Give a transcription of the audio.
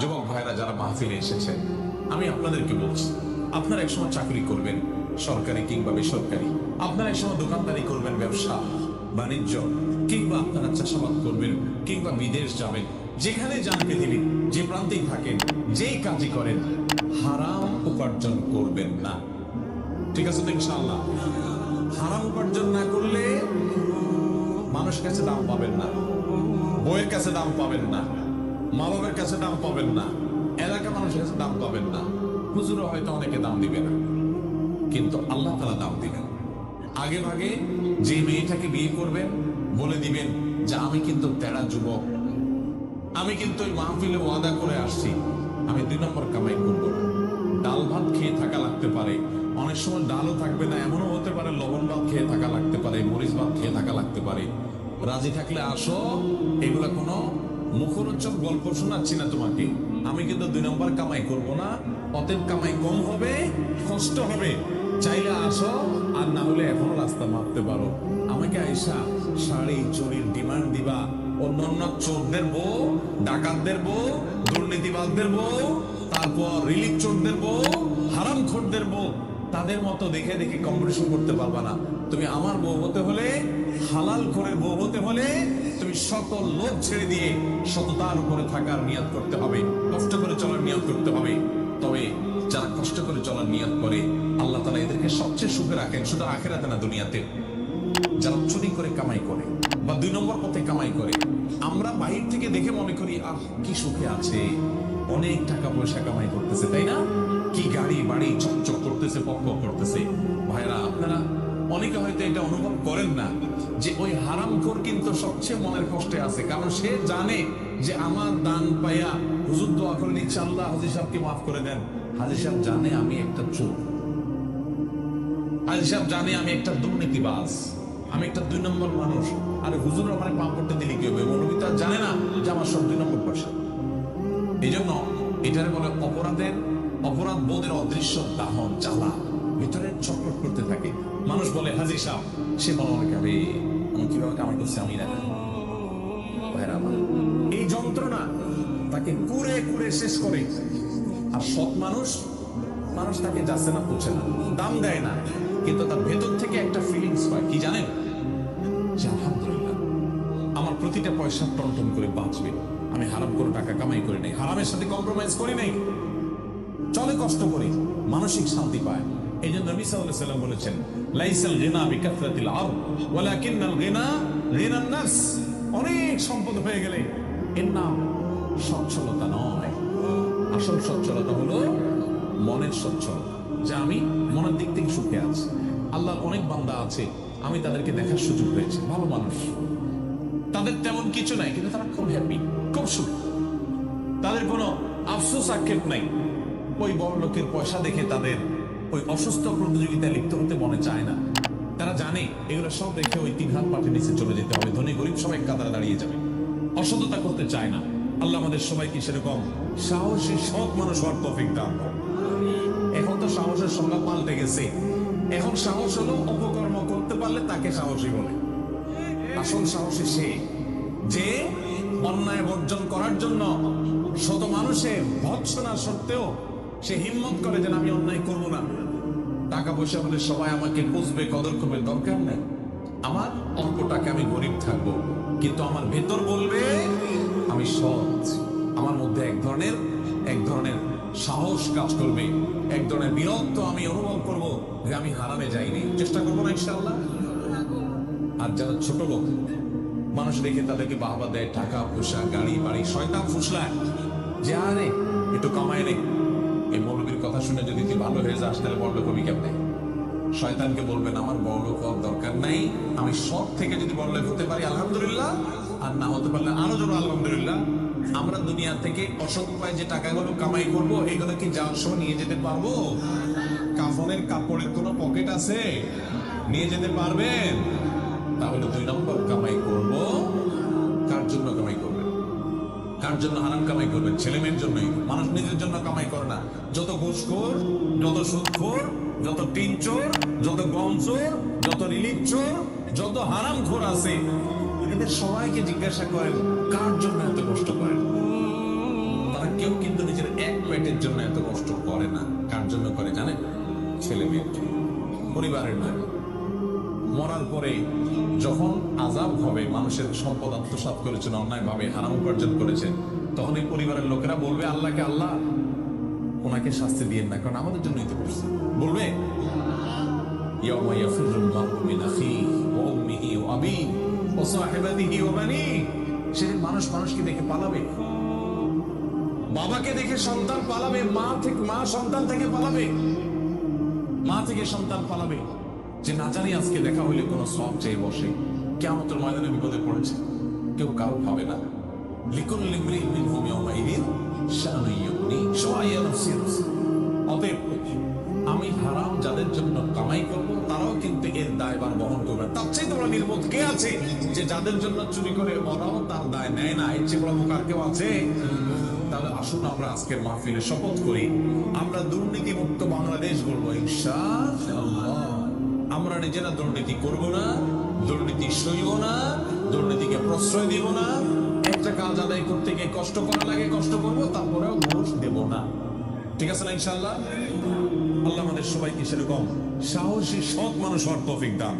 যুবক ভাইরা যারা মাহফিলে এসেছেন, আমি আপনাদেরকে বলছি, আপনারা একসময় চাকরি করবেন, সরকারি কিংবা বেসরকারি। আপনারা একসময় দোকানদারি করবেন, ব্যবসা, বাণিজ্য, কিংবা আপনারা চাষাবাদ করবেন, কিংবা বিদেশ যাবেন, যেখানে যান পৃথিবী যে প্রান্তেই থাকেন, যেই কাজই করেন, হারাম উপার্জন করবেন না। ঠিক আছে তো ইনশাআল্লাহ? হারাম উপার্জন না করলে মানুষের কাছে দাম পাবেন না বইয়ের কাছে দাম পাবেন না। মা বাবার কাছে দাম পাবেন না। এলাকা মানুষের কাছে দাম পাবেন না। হুজুরও হয়তো অনেকে দাম দিবে না। কিন্তু আল্লাহ তালা দাম দিবেন। আগে ভাগে যে মেয়েটাকে বিয়ে করবেন, বলে দিবেন যে, আমি কিন্তু তেরা যুবক। আমি কিন্তু ওই মাহফিলে ওয়াদা করে আসছি। আমি দুই নম্বর কামাই করব। ডাল ভাত খেয়ে থাকা লাগতে পারে। অনেক সময় ডালও থাকবে না, এমনও হতে পারে লবণ ভাত খেয়ে থাকা লাগতে পারে, মরিচ ভাত খেয়ে থাকা লাগতে পারে। রাজি থাকলে আসো, এগুলা কোনো মুখরোচক গল্প শোনাচ্ছি না তোমাকে। আমি কিন্তু দুই নম্বর কামাই করব না, অতএব কামাই কম হবে, কষ্ট হবে। চাইলে আসো, আর না হলে এখনও রাস্তা মাপতে পারো। আমাকে আইসা শাড়ি চুরির ডিমান্ড দিবা। অন্যান্য চোরদের বউ, ডাকাতদের বউ দুর্নীতিবাদদের বউ, তারপর রিলিফ চোরদের বউ হারাম খোরদের বউ। তাদের মতো দেখে দেখে কম্পিটিশন করতে পারবা না। তুমি আমার বউ হতে হলে, হালাল করে বউ হতে হলে সকল লোক ছেড়ে দিয়ে সততার উপরে থাকার নিয়ত করতে হবে, কষ্ট করে চলার নিয়াদ করতে হবে। তবে যারা কষ্ট করে চলার নিয়াদ করে, আল্লাহ তালা এদেরকে সবচেয়ে সুখে রাখেন, শুধু আখেরাতে না, দুনিয়াতে। যারা চুরি করে, কামাই করে, বা দুই নম্বর পথে কামাই করে, আমরা বাহির থেকে দেখে মনে করি, আহ, কি সুখে আছে। অনেক টাকা পয়সা কামাই করতেছে, তাই না? কি গাড়ি বাড়ি চকচক করতেছে পক করতেছে। ভাইরা, আপনারা অনেকে হয়তো এটা অনুভব করেন না, যে ওই হারামখোর কিন্তু সবচেয়ে মনের কষ্টে আছে। কারণ সে জানে যে আমার দান পাইয়া হুজুর দোয়া করে নিচ্ছে আল্লাহ হাজির সাহেবকে মাফ করে দেন। হাজির সাহেব জানে আমি একটা চোর। হাজির সাহেব জানে আমি একটা দুর্নীতিবাজ। আমি একটা দুই নম্বর মানুষ। আরে হুজুর আমার পাম করতে দিলে কি হবে? মৌলবী তো জানে না যে আমার সব দুই নম্বর পয়সা এই জন্য এটার বলে অপরাধের অপরাধ বোধের অদৃশ্য দাহন জ্বালা ভিতরে চক্রট করতে থাকে। মানুষ বলে হাজির সাহেব, সে বলে অনেক আমি কীভাবে কামাই করছি আমি না এই যন্ত্রণা তাকে শেষ করে। আর সৎ মানুষ মানুষ তাকে যাচ্ছে না না, দাম দেয় না। কিন্তু তার ভেতর থেকে একটা ফিলিংস পায়, কি জানেন? আমার প্রতিটা পয়সা টনটন করে বাঁচবে। আমি হারাম করে টাকা কামাই করি নাই, হারামের সাথে কম্প্রোমাইজ করি নাই। চলে কষ্ট করি, মানসিক শান্তি পায়। এই জন্য নবী সাল্লাল্লাহু সাল্লাম বলেছেন, লাইসাল গিনা বিকাথরাতিল আরদ, ওয়ালাকিন্নাল গিনা গিনান নাস। অনেক সম্পদ হয়ে গেলে এর নাম সচ্ছলতা নয়। আসল সচ্ছলতা হলো মনের সচ্ছলতা, যে আমি মনের দিক থেকে সুখে আছি। আল্লাহর অনেক বান্দা আছে, আমি তাদেরকে দেখার সুযোগ পেয়েছি, ভালো মানুষ। তাদের তেমন কিছু নাই, কিন্তু তারা খুব হ্যাপি খুব সুখ। তাদের কোনো আফসোস আক্ষেপ নাই। ওই বড় লোকের পয়সা দেখে তাদের ওই অসুস্থ প্রতিযোগিতায় লিপ্ত হতে মনে চায় না। তারা জানে এগুলো সব রেখে ওই তিন হাত পাঠে নিচে চলে যেতে হবে। ধনী গরিব সবাই কাতারে দাঁড়িয়ে যাবে। অসততা করতে চায় না। আল্লাহ আমাদের সবাইকে সেরকম সাহসী, সৎ মানুষ হওয়ার তফিক দান এখন তো সাহসের সংজ্ঞা পাল্টে গেছে। এখন সাহস হলো অপকর্ম করতে পারলে তাকে সাহসী বলে। আসল সাহসী সে যে অন্যায় বর্জন করার জন্য শত মানুষের ভৎসনা সত্ত্বেও সে হিম্মত করে যে আমি অন্যায় করব না। টাকা পয়সা হলে সবাই আমাকে বুঝবে কদর করবে দরকার নেই। আমার অল্প টাকা আমি গরিব থাকব, কিন্তু আমার ভেতর বলবে, আমি সৎ। আমার মধ্যে এক ধরনের এক ধরনের সাহস কাজ করবে, এক ধরনের বিরক্ত আমি অনুভব করব যে আমি হারামে যাইনি। চেষ্টা করব না, ইনশাআল্লাহ? আর যারা ছোট লোক, মানুষ দেখে তাদেরকে বাহবা দেয়, টাকা, পয়সা, গাড়ি, বাড়ি, শয়তান ফুসলায়। যে, আরে, একটু কামায় কথা শুনে যদি তুই ভালো হয়ে যাস, তাহলে বড় কবি কেমনে? শয়তানকে বলবেন, আমার বড় লোক হওয়ার দরকার নাই। আমি সব থেকে যদি বড় লোক হতে পারি, আলহামদুলিল্লাহ। আর না হতে পারলে আরও জোর আলহামদুলিল্লাহ। আমরা দুনিয়া থেকে অসৎ উপায় যে টাকাগুলো কামাই করব, এগুলো কি যাওয়ার সময় নিয়ে যেতে পারব? কাফনের কাপড়ের কোনো পকেট আছে? নিয়ে যেতে পারবেন? তাহলে দুই নম্বর, কামাই করব। কার জন্য কামাই করবেন কার জন্য হারাম কামাই করবেন। ছেলে মেয়ের জন্যই। মানুষ নিজের জন্য কামাই করে না। যত ঘুষখোর যত সুদখোর যত টিন চোর যত গম চোর যত রিলিফ চোর যত হারাম খোর আছে এদের সবাইকে জিজ্ঞাসা করেন কার জন্য এত কষ্ট করেন? তারা কেউ কিন্তু নিজের এক পেটের জন্য এত কষ্ট করে না। কার জন্য করে জানেন? ছেলে মেয়ের জন্য, পরিবারের জন্য। মরার পরে যখন আজাব হবে, মানুষের সম্পদ আত্মসাত করেছেন, অন্যায়ভাবে হারাম উপার্জন করেছেন, তখন এই পরিবারের লোকেরা বলবে, আল্লাহকে আল্লাহ ওনাকে শাস্তি দিয়ে না, কারণ আমাদের জন্যই তো করছে। বলবে মানুষ মানুষকে দেখে পালাবে। বাবাকে দেখে সন্তান পালাবে, মা থেকে, মা সন্তান থেকে পালাবে। মা থেকে সন্তান পালাবে। যে না জানি আজকে দেখা হইলে কোনো সব চেয়ে বসে কেমন তোর ময়দানে বিপদে পড়েছে, কেউ কারও পাবে না। অতএব আমি হারাম যাদের জন্য কামাই করব, তারাও কিন্তু এর দায়ভার বহন করবে তার চেয়ে তোমরা নির্বোধ কে আছে যে যাদের জন্য চুরি করে ওরাও তার দায় নেয় না? এর চেয়ে কেউ আছে? তাহলে আসুন আমরা আজকের মাহফিলে শপথ করি। আমরা দুর্নীতি মুক্ত বাংলাদেশ বলব ইনশাআল্লাহ। আমরা নিজেরা দুর্নীতি করব না, দুর্নীতি সইব না, দুর্নীতিকে প্রশ্রয় দিব না। একটা কাজ আদায় করতে গিয়ে কষ্ট করা লাগে, কষ্ট করব, তারপরেও ঘুষ দেব না। ঠিক আছে না ইনশাল্লাহ আল্লাহ আমাদের সবাইকে সেরকম সাহসী, সৎ মানুষ হওয়ার তৌফিক দান